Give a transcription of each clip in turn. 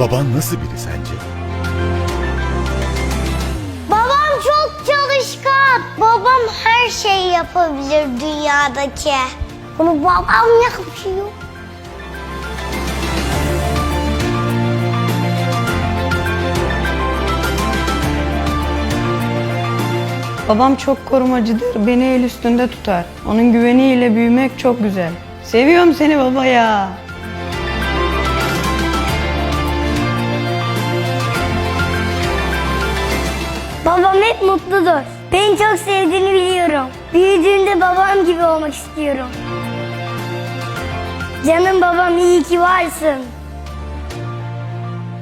Baban nasıl biri sence? Babam çok çalışkan. Babam her şeyi yapabilir dünyadaki. Bunu babam yapıyor. Babam çok korumacıdır, beni el üstünde tutar. Onun güveniyle büyümek çok güzel. Seviyorum seni baba ya. Mutludur. Beni çok sevdiğini biliyorum. Büyüdüğümde babam gibi olmak istiyorum. Canım babam iyi ki varsın.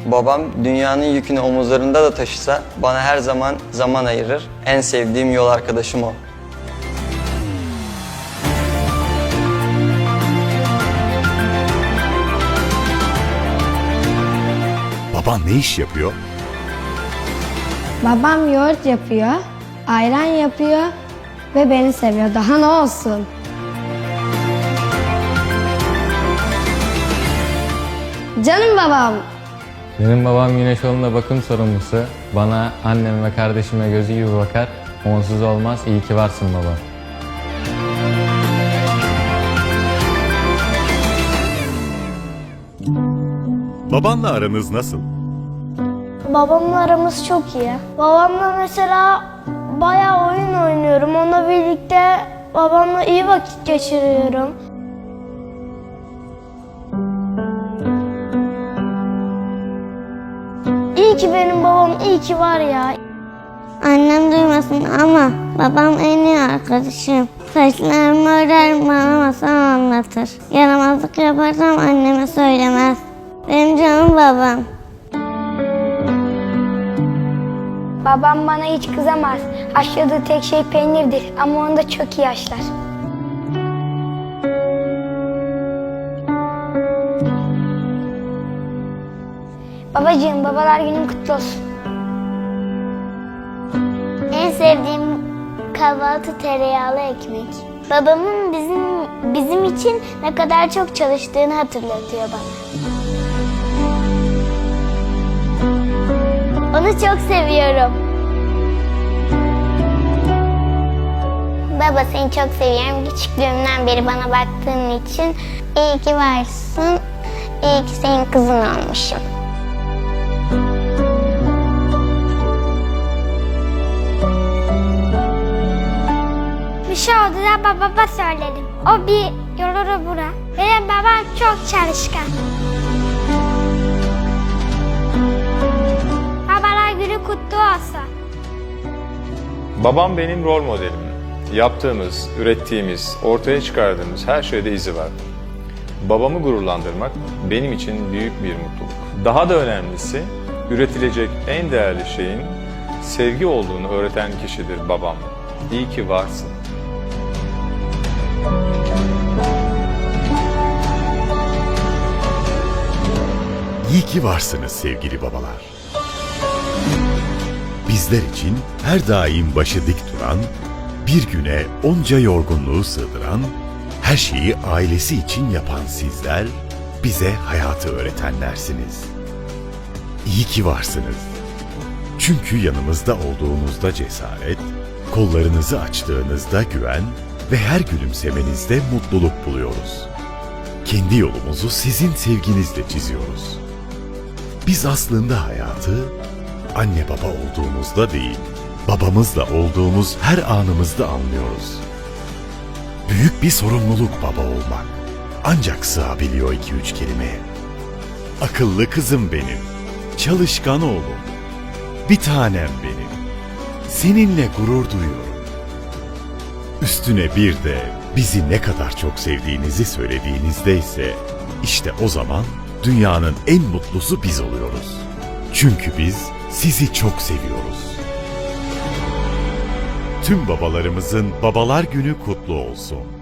Babam dünyanın yükünü omuzlarında da taşısa bana her zaman zaman ayırır. En sevdiğim yol arkadaşım o. Baban ne iş yapıyor? Babam yoğurt yapıyor, ayran yapıyor ve beni seviyor. Daha ne olsun? Canım babam. Benim babam güneş yolunda bakım sorumlusu. Bana, annem ve kardeşime gözü gibi bakar. Onsuz olmaz. İyi ki varsın baba. Babanla aranız nasıl? Babamla aramız çok iyi. Babamla mesela bayağı oyun oynuyorum. Onunla birlikte babamla iyi vakit geçiriyorum. İyi ki benim babam, iyi ki var ya. Annem duymasın ama babam en iyi arkadaşım. Saçlarımı örer bana masal anlatır. Yaramazlık yaparsam anneme söylemez. Benim canım babam. Babam bana hiç kızamaz. Haşladığı tek şey peynirdir ama onu da çok iyi haşlar. Babacığım babalar günün kutlu olsun. En sevdiğim kahvaltı tereyağlı ekmek. Babamın bizim bizim için ne kadar çok çalıştığını hatırlatıyor bana. Onu çok seviyorum. Baba seni çok seviyorum. Küçüklüğümden beri bana baktığın için iyi ki varsın. İyi ki senin kızın olmuşum. Bir şey oldu da babama söyledim. O bir yorulu bura. Benim babam çok çalışkan. Olsun. Babam benim rol modelim. Yaptığımız, ürettiğimiz, ortaya çıkardığımız her şeyde izi var. Babamı gururlandırmak benim için büyük bir mutluluk. Daha da önemlisi üretilecek en değerli şeyin sevgi olduğunu öğreten kişidir babam. İyi ki varsın. İyi ki varsınız sevgili babalar. Bizler için her daim başı dik duran, bir güne onca yorgunluğu sığdıran, her şeyi ailesi için yapan sizler, bize hayatı öğretenlersiniz. İyi ki varsınız. Çünkü yanımızda olduğunuzda cesaret, kollarınızı açtığınızda güven ve her gülümsemenizde mutluluk buluyoruz. Kendi yolumuzu sizin sevginizle çiziyoruz. Biz aslında hayatı anne baba olduğumuzda değil, babamızla olduğumuz her anımızda anlıyoruz. Büyük bir sorumluluk baba olmak. Ancak sığabiliyor iki üç kelimeye. Akıllı kızım benim, çalışkan oğlum, bir tanem benim. Seninle gurur duyuyorum. Üstüne bir de bizi ne kadar çok sevdiğinizi söylediğinizde ise işte o zaman dünyanın en mutlusu biz oluyoruz. Çünkü biz sizi çok seviyoruz. Tüm babalarımızın babalar günü kutlu olsun.